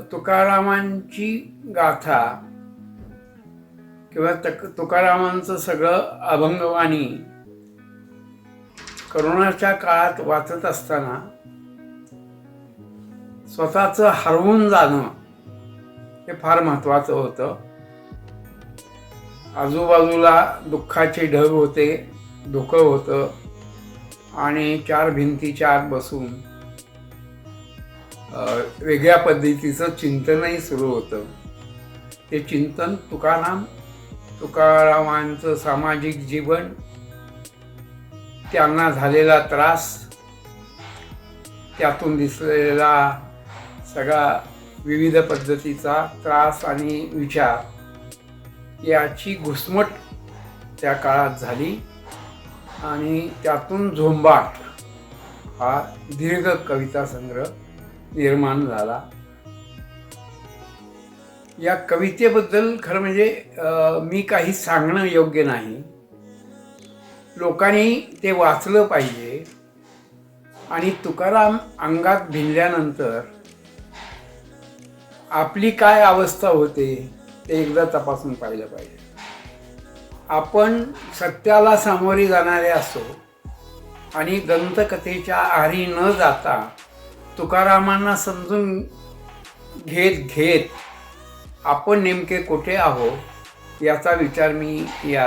तुकारामांची गाथा किंवा तक तुकारामांचं सगळं अभंगवाणी करोनाच्या काळात वाचत असताना स्वतःचं हरवून जाणं हे फार महत्वाचं होतं. आजूबाजूला दुःखाचे ढग होते धुकं होतं आणि चार भिंतीच्या आत बसून वेगळ्या पद्धतीचं चिंतनही सुरू होतं. ते चिंतन तुकाराम तुकारामांचं सामाजिक जीवन त्यांना झालेला त्रास त्यातून दिसलेला सगळा विविध पद्धतीचा त्रास आणि विचार याची घुसमट त्या काळात झाली आणि त्यातून झोंबाट हा दीर्घ कविता संग्रह निर्माण झाला. या कवितेबद्दल खरं म्हणजे मी काही सांगणं योग्य नाही. लोकांनी ते वाचलं पाहिजे. आणि तुकाराम अंगात भिनल्यानंतर आपली काय अवस्था होते ते एकदा तपासून पाहिलं पाहिजे. आपण सत्याला सामोरे जाणारे असो आणि दंतकथेच्या आरी न जाता तुकारामांना समजून घेत घेत आपण नेमके कुठे आहोत याचा विचार मी या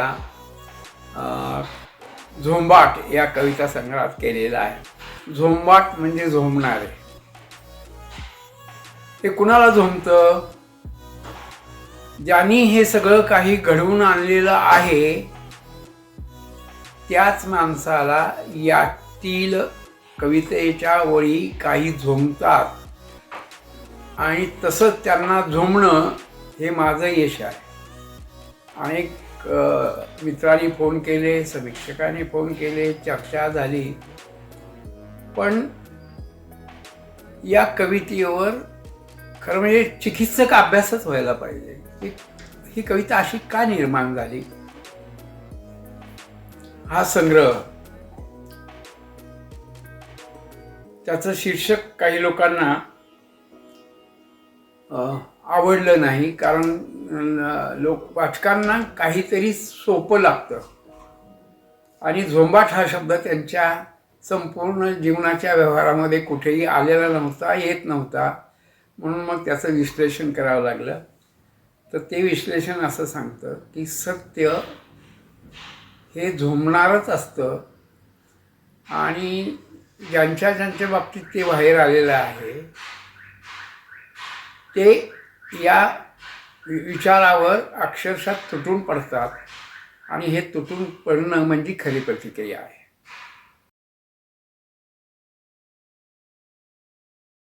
झोंबाट या कविता संग्रहात केलेला आहे. झोंबाट म्हणजे झोंबणारे. ते कुणाला झोंबतं? ज्यांनी हे सगळं काही घडवून आणलेलं आहे त्याच माणसाला यातील कवितेच्या ओळी काही झोंबतात. आणि तसंच त्यांना झोंबणं हे माझं यश आहे. अनेक मित्रांनी फोन केले समीक्षकांनी फोन केले चर्चा झाली. पण या कवितेवर खरं म्हणजे चिकित्सक अभ्यासच व्हायला पाहिजे. ही कविता अशी का निर्माण झाली? हा संग्रह. त्याचं शीर्षक काही लोकांना आवडलं नाही कारण लोक वाचकांना काहीतरी सोपं लागतं. आणि झोंबाट हा शब्द त्यांच्या संपूर्ण जीवनाच्या व्यवहारामध्ये कुठेही आलेला नव्हता येत नव्हता. म्हणून मग त्याचं विश्लेषण करावं लागलं. तर ते विश्लेषण असं सांगतं की सत्य हे झोंबणारच असतं. आणि ज्यांच्या ज्यांच्या बाबतीत ते बाहेर आलेलं आहे ते या विचारावर अक्षरशः तुटून पडतात. आणि हे तुटून पडणं म्हणजे खरी प्रतिक्रिया आहे.